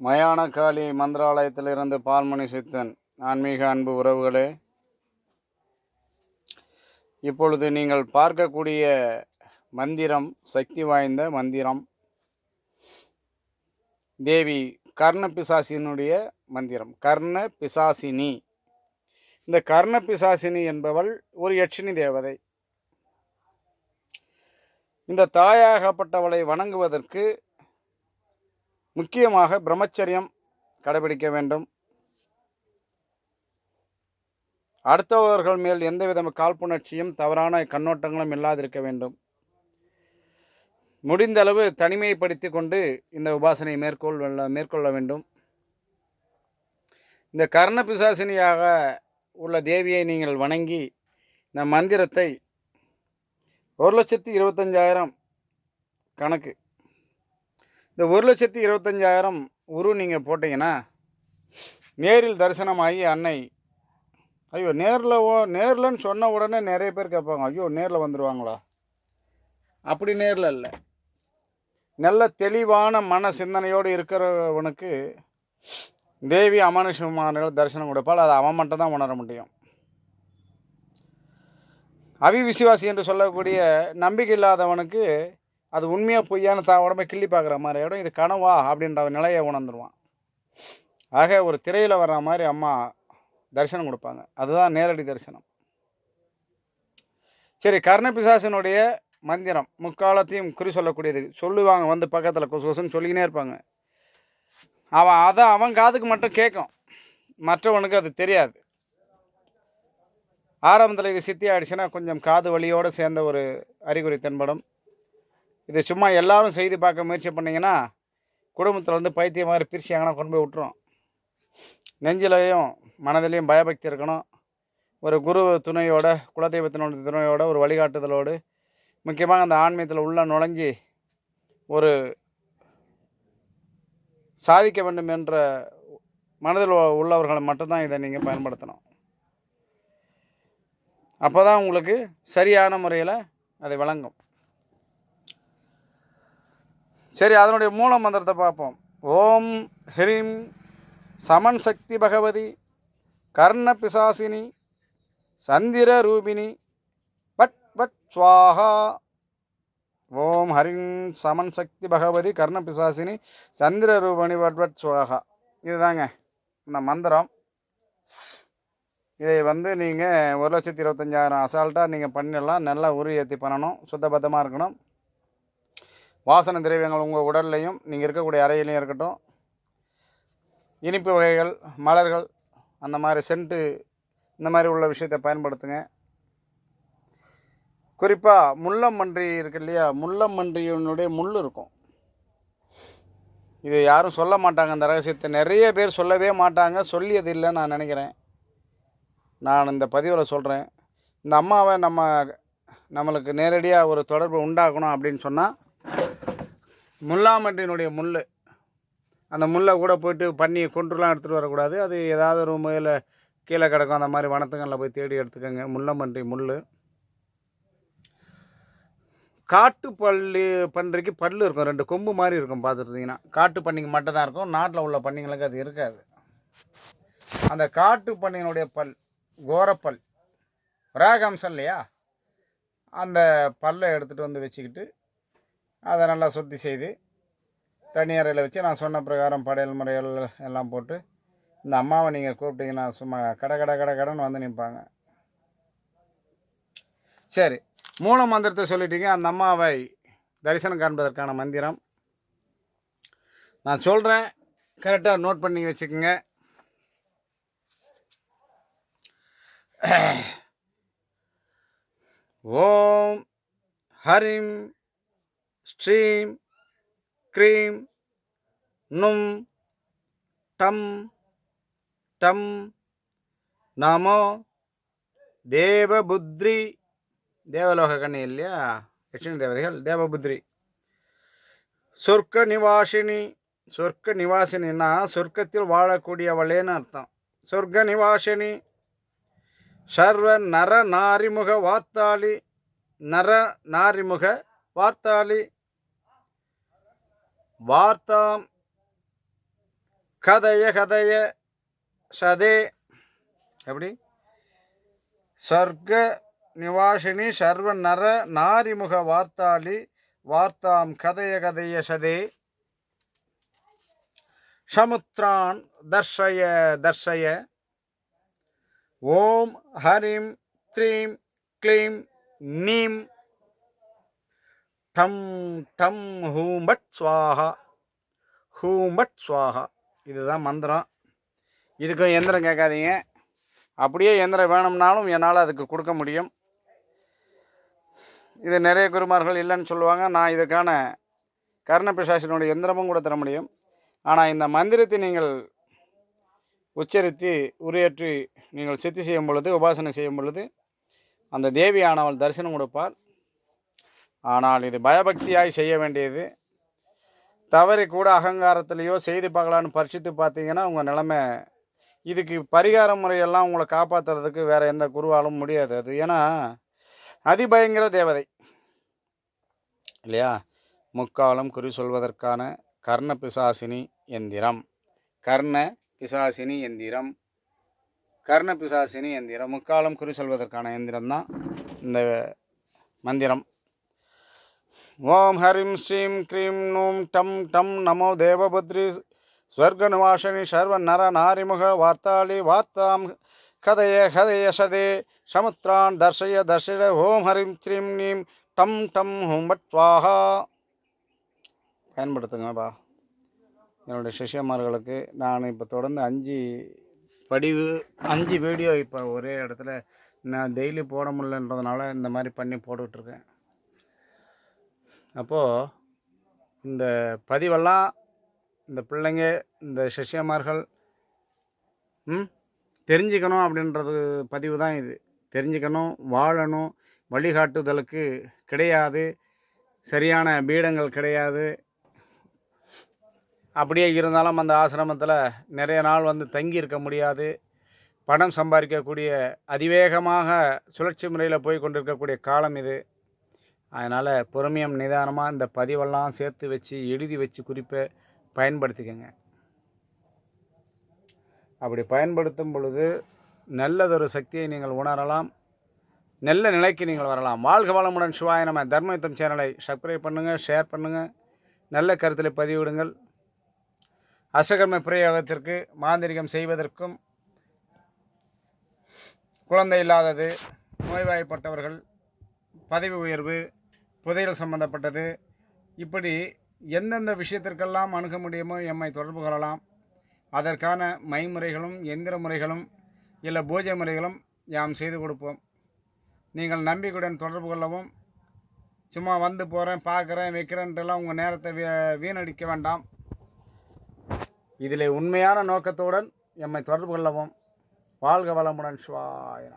மயானக்காளி மந்திராலயத்திலிருந்து பால்மணி சித்தன் ஆன்மீக அன்பு உறவுகளே இப்பொழுது நீங்கள் பார்க்கக்கூடிய மந்திரம் சக்தி வாய்ந்த மந்திரம் தேவி கர்ண பிசாசினுடைய மந்திரம் கர்ண பிசாசினி இந்த கர்ண பிசாசினி என்பவள் ஒரு யட்சினி தேவதை. இந்த தாயாகப்பட்டவளை வணங்குவதற்கு முக்கியமாக பிரம்மச்சரியம் கடைபிடிக்க வேண்டும். அடுத்தவர்கள் மேல் எந்தவித காழ்ப்புணர்ச்சியும் தவறான கண்ணோட்டங்களும் இல்லாதிருக்க வேண்டும். முடிந்தளவு தனிமைப்படுத்தி கொண்டு இந்த உபாசனையை மேற்கொள்ள மேற்கொள்ள வேண்டும். இந்த கர்ண பிசாசினியாக உள்ள தேவியை நீங்கள் வணங்கி இந்த மந்திரத்தை ஒரு லட்சத்தி இருபத்தஞ்சாயிரம் கணக்கு இந்த ஒரு லட்சத்தி இருபத்தஞ்சாயிரம் உரு நீங்கள் போட்டிங்கன்னா நேரில் தரிசனமாகி அன்னை ஐயோ நேரில் ஓ நேரில்னு சொன்ன உடனே நிறைய பேர் கேட்பாங்க ஐயோ நேரில் வந்துடுவாங்களா அப்படி நேரில் இல்லை. நல்ல தெளிவான மன சிந்தனையோடு இருக்கிறவனுக்கு தேவி அமானுஷமானர்கள் தரிசனம் கொடுப்பால் அதை அவன் மட்டும் தான் உணர முடியும். அவிவிசுவாசி என்று சொல்லக்கூடிய நம்பிக்கை இல்லாதவனுக்கு அது உண்மையாக பொய்யான தான் உடம்பை கிள்ளி பார்க்குற மாதிரி இடம் இது கனவா அப்படின்ற நிலையை உணர்ந்துருவான். ஆக ஒரு திரையில் வர்ற மாதிரி அம்மா தரிசனம் கொடுப்பாங்க. அதுதான் நேரடி தரிசனம். சரி கர்ணபிசாசனுடைய மந்திரம் முக்காலத்தையும் குறி சொல்லக்கூடியது. சொல்லுவாங்க வந்து பக்கத்தில் கொசு கொசுன்னு சொல்லிக்கினே இருப்பாங்க. அவன் அதை அவன் காதுக்கு மட்டும் கேட்கும். மற்றவனுக்கு அது தெரியாது. ஆரம்பத்தில் இது சித்தி ஆயிடுச்சுன்னா கொஞ்சம் காது வழியோடு சேர்ந்த ஒரு அறிகுறி தென்படும். இது சும்மா எல்லாரும் செய்து பார்க்க முயற்சி பண்ணிங்கன்னா குடும்பத்தில் வந்து பைத்தியம் மாதிரி பிரிச்சாங்கன்னா கொண்டு போய் விட்டுரும். நெஞ்சிலையும் மனதிலையும் பயபக்தி இருக்கணும். ஒரு குரு துணையோட குலதெய்வத்தினோட துணையோட ஒரு வழிகாட்டுதலோடு முக்கியமாக அந்த ஆன்மீகத்தில் உள்ள நுழைஞ்சி ஒரு சாதிக்க வேண்டும் என்ற மனதில் உள்ளவர்களை மட்டும்தான் இதை நீங்கள் பயன்படுத்தணும். அப்போ தான் உங்களுக்கு சரியான முறையில் அதை வழங்கும். சரி அதனுடைய மூல மந்திரத்தை பார்ப்போம். ஓம் ஹ்ரீம் சமன் சக்தி பகவதி கர்ண பிசாசினி சந்திர ரூபிணி பட் பட் ஸ்வாஹா. ஓம் ஹரிம் சமன் சக்தி பகவதி கர்ண பிசாசினி சந்திர ரூபிணி பட் பட் சுவாஹா இதுதாங்க இந்த மந்திரம். இதை வந்து நீங்கள் ஒரு லட்சத்தி இருபத்தஞ்சாயிரம் அசால்ட்டாக நீங்கள் பண்ணிடலாம். நல்லா உரு ஏற்றி பண்ணணும். சுத்தபத்தமாக இருக்கணும். வாசனை திரவியங்கள் உங்கள் உடல்லையும் நீங்கள் இருக்கக்கூடிய அறையிலையும் இருக்கட்டும். இனிப்பு வகைகள் மலர்கள் அந்த மாதிரி சென்ட்டு இந்த மாதிரி உள்ள விஷயத்தை பயன்படுத்துங்க. குறிப்பாக முள்ளம்மன்றி இருக்கு இல்லையா? முள்ளம்மன்றியினுடைய முள் இருக்கும். இது யாரும் சொல்ல மாட்டாங்க அந்த ரகசியத்தை. நிறைய பேர் சொல்லவே மாட்டாங்க. சொல்லியது இல்லைன்னு நான் நினைக்கிறேன். நான் இந்த பதிவில் சொல்கிறேன் இந்த அம்மாவை நம்ம நம்மளுக்கு நேரடியாக ஒரு தொடர்பு உண்டாக்கணும் அப்படின்னு சொன்னால் முல்லாமட்டினுடைய முள் அந்த முல்லை கூட போயிட்டு பண்ணி கொண்டுலாம் எடுத்துகிட்டு வரக்கூடாது. அது ஏதாவது ஒரு முயல கீழே கிடக்கும். அந்த மாதிரி வனத்துங்களில் போய் தேடி எடுத்துக்கோங்க. முல்லமன்றி முள் காட்டு பள்ளி பன்றிக்கு பல்லு இருக்கும். ரெண்டு கொம்பு மாதிரி இருக்கும் பார்த்துருந்தீங்கன்னா. காட்டு பன்னிக்கு மட்டும் தான் இருக்கும். நாட்டில் உள்ள பண்ணிங்களுக்கு அது இருக்காது. அந்த காட்டு பன்னியினுடைய பல் கோரப்பல் ராகம்சம் இல்லையா? அந்த பல்லை எடுத்துகிட்டு வந்து வச்சுக்கிட்டு அதை நல்லா சுத்தி செய்து தனி அறையில் வச்சு நான் சொன்ன பிரகாரம் படையல் முறைகள் எல்லாம் போட்டு இந்த அம்மாவை நீங்கள் கூப்பிட்டீங்கன்னா சும்மா கட கட கட கடன் வந்து நிற்பாங்க. சரி மூல மந்திரத்தை சொல்லிட்டீங்க. அந்த அம்மாவை தரிசனம் காண்பதற்கான மந்திரம். நான் சொல்கிறேன் கரெக்டாக நோட் பண்ணி வச்சுக்கோங்க. ஓம் ஹரிம் ஸ்ரீம் க்ரீம் நும் டம் டம் நமோ தேவபுத்ரி தேவலோக கண்ணி இல்லையா லட்சுமி தேவதைகள் தேவபுத்ரி சொர்க்க நிவாசினி சொர்க்க நிவாசினின்னா சொர்க்கத்தில் வாழக்கூடியவளேன்னு அர்த்தம் சொர்க்க நிவாசினி சர்வ நர நாரிமுக வார்த்தாளி நர நாரிமுக வார்த்தாளி வார்த்தாம் கதய கதய சதே. எப்படி? சர்க்க நிவாசினி சர்வ நர நாரிமுக வார்த்தாளி வார்த்தாம் கதய கதய சதே. சமுத்ரான் தர்ஷய தர்ஷய. ஓம் ஹரிம் த்ரீம் க்ளீம் நீம் டம் டம் ஹூம் பட் ஸ்வாஹா. ஹூம்பட் ஸ்வாஹா. இதுதான் மந்திரம். இதுக்கும் எந்திரம் கேட்காதீங்க. அப்படியே எந்திரம் வேணும்னாலும் என்னால் அதுக்கு கொடுக்க முடியும். இது நிறைய குருமார்கள் இல்லைன்னு சொல்லுவாங்க. நான் இதுக்கான கர்ணபிசாசினுடைய எந்திரமும் கூட தர முடியும். ஆனால் இந்த மந்திரத்தை நீங்கள் உச்சரித்து உரையற்றி நீங்கள் சித்தி செய்யும் பொழுது உபாசனை செய்யும் பொழுது அந்த தேவியானவள் தரிசனம் கொடுப்பார் ஆனால் இது பயபக்தியாய் செய்ய வேண்டியது. தவறி கூட அகங்காரத்திலேயோ செய்து பார்க்கலான்னு பரிசித்து பார்த்தீங்கன்னா உங்கள் நிலைமை இதுக்கு பரிகார முறையெல்லாம் உங்களை காப்பாற்றுறதுக்கு வேறு எந்த குருவாலும் முடியாது. அது ஏன்னா அதிபயங்கர தேவதை. இல்லையா? முக்காலம் குறி சொல்வதற்கான கர்ண பிசாசினி எந்திரம். கர்ண பிசாசினி எந்திரம். கர்ண பிசாசினி எந்திரம். முக்காலம் குறி சொல்வதற்கான எந்திரம் தான் இந்த மந்திரம். ஓம் ஹரிம் ஸ்ரீம் க்ரீம் நூம் டம் டம் நமோ தேவபத்ரி ஸ்வர்கநிவாசினி சர்வ நர நாரிமுக வார்த்தாளி வார்த்தாம் கதய கதய சதே சமுத்ரான் தர்ஷய தர்ஷய ஓம் ஹரிம் ஸ்ரீம் நீம் டம் டம் ஹும் பட் ஸ்வாஹா பயன்படுத்துங்கப்பா என்னுடைய சிஷ்யமார்களுக்கு நான் இப்போ தொடர்ந்து அஞ்சு படிவு அஞ்சு வீடியோ இப்போ ஒரே இடத்துல நான் டெய்லி போட முடியலன்றதுனால இந்த மாதிரி பண்ணி போட்டுட்ருக்கேன் அப்போது இந்த பதிவெல்லாம் இந்த பிள்ளைங்க இந்த சிஷ்யமார்கள் ம் தெரிஞ்சுக்கணும் அப்படின்றது பதிவு தான் இது. தெரிஞ்சுக்கணும் வாழணும். வழிகாட்டுதலுக்கு கிடையாது. சரியான பீடங்கள் கிடையாது. அப்படியே இருந்தாலும் அந்த ஆசிரமத்தில் நிறைய நாள் வந்து தங்கி இருக்க முடியாது. பணம் சம்பாதிக்கக்கூடிய அதிவேகமாக சுழற்சி முறையில் போய் கொண்டிருக்கக்கூடிய காலம் இது. அதனால் பொறுமையம் நிதானமாக இந்த பதிவெல்லாம் சேர்த்து வச்சு எழுதி வச்சு குறிப்பை பயன்படுத்திக்கங்க. அப்படி பயன்படுத்தும் பொழுது நல்லதொரு சக்தியை நீங்கள் உணரலாம். நல்ல நிலைக்கு நீங்கள் வரலாம். வாழ்க வளமுடன். சிவாய நம்ம தர்மயுத்தம் சேனலை சப்ஸ்கிரைப் பண்ணுங்கள் ஷேர் பண்ணுங்கள் நல்ல கருத்தில் பதிவிடுங்கள். அசகர்ம பிரயோகத்திற்கு மாந்திரிகம் செய்வதற்கும் குழந்தை இல்லாதது நோய்வாய்ப்பட்டவர்கள் பதவி உயர்வு புதையல் சம்பந்தப்பட்டது. இப்படி எந்தெந்த விஷயத்திற்கெல்லாம் அணுக முடியுமோ எம்மை தொடர்பு கொள்ளலாம். அதற்கான மைமுறைகளும் எந்திர முறைகளும் இல்லை பூஜை முறைகளும் யாம் செய்து கொடுப்போம். நீங்கள் நம்பிக்கையுடன் தொடர்பு கொள்ளவும். சும்மா வந்து போகிறேன் பார்க்குறேன் வைக்கிறேன்ட்டுலாம் உங்கள் நேரத்தை வீ வீணடிக்க வேண்டாம். இதில் உண்மையான நோக்கத்துடன் எம்மை தொடர்பு கொள்ளவும். வாழ்க வளமுடன் சிவாயனம்